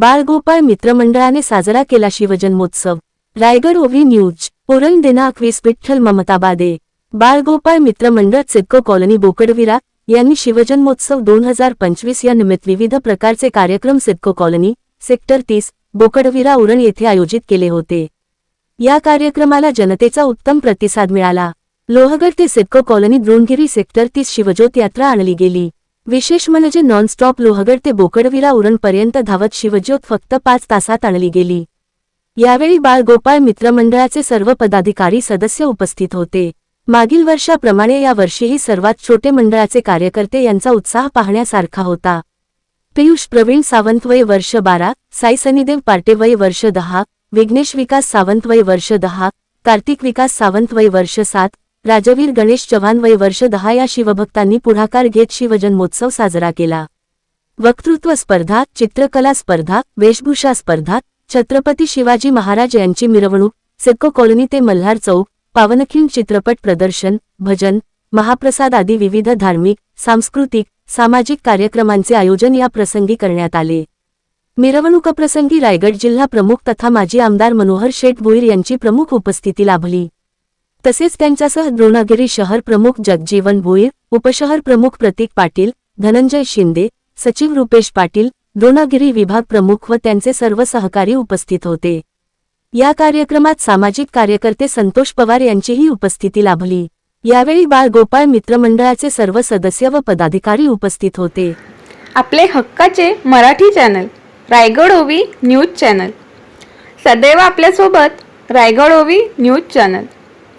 बाळगोपाळ मित्रमंडळाने साजरा केला शिवजन्मोत्सव. रायगड ओव्ही न्यूज पुरण दिनांक वीस विठ्ठल ममताबादे बाळगोपाळ मित्रमंडळ सिद्को कॉलनी बोकडविरा यांनी शिवजन्मोत्सव दोन हजार पंचवीस या निमित्त विविध प्रकारचे कार्यक्रम सिडको कॉलनी सेक्टर तीस बोकडविरा उरण येथे आयोजित केले होते. या कार्यक्रमाला जनतेचा उत्तम प्रतिसाद मिळाला. लोहगड ते सिडको कॉलनी द्रोणगिरी सेक्टर तीस शिवज्योत यात्रा आणली गेली. विशेष म्हणजे नॉनस्टॉप लोहगड ते बोकडविरा उरणपर्यंत धावत शिवज्योत फक्त पाच तासात आणली गेली. यावेळी बाळगोपाळ मित्रमंडळाचे सर्व पदाधिकारी सदस्य उपस्थित होते. मागील वर्षाप्रमाणे या वर्षीही सर्वात छोटे मंडळाचे कार्यकर्ते यांचा उत्साह पाहण्यासारखा होता. पियुष प्रवीण सावंत वय वर्ष बारा साई सनीदेव पार्टे वय वर्ष दहा विघ्नेश विकास सावंत वय वर्ष दहा कार्तिक विकास सावंत वय वर्ष सात राजवीर गणेश चव्हाण वय वर्ष दहा या शिवभक्तांनी पुढाकार घेत शिवजन्मोत्सव साजरा केला. वक्तृत्व स्पर्धा चित्रकला स्पर्धा वेशभूषा स्पर्धा छत्रपती शिवाजी महाराज यांची मिरवणूक सिडको कॉलनी ते मल्हार चौक पावनखिंड चित्रपट प्रदर्शन भजन महाप्रसाद आदी विविध धार्मिक सांस्कृतिक सामाजिक कार्यक्रमांचे आयोजन या प्रसंगी करण्यात आले. मिरवणुकप्रसंगी रायगड जिल्हा प्रमुख तथा माजी आमदार मनोहर शेठ भुईर यांची प्रमुख उपस्थिती लाभली. तसेच त्यांच्यासह द्रोणागिरी शहर प्रमुख जगजीवन भोईर उपशहर प्रमुख प्रतीक पाटील धनंजय शिंदे सचिव रुपेश पाटील द्रोणागिरी विभाग प्रमुख व त्यांचे सर्व सहकारी उपस्थित होते. या कार्यक्रमात सामाजिक कार्यकर्ते संतोष पवार यांचीही उपस्थिती लाभली. यावेळी बाळ गोपाळ मित्रमंडळाचे सर्व सदस्य व पदाधिकारी उपस्थित होते. आपले हक्काचे मराठी चॅनल रायगड ओवी न्यूज चॅनल. सदैव आपल्यासोबत रायगड ओवी न्यूज चॅनल.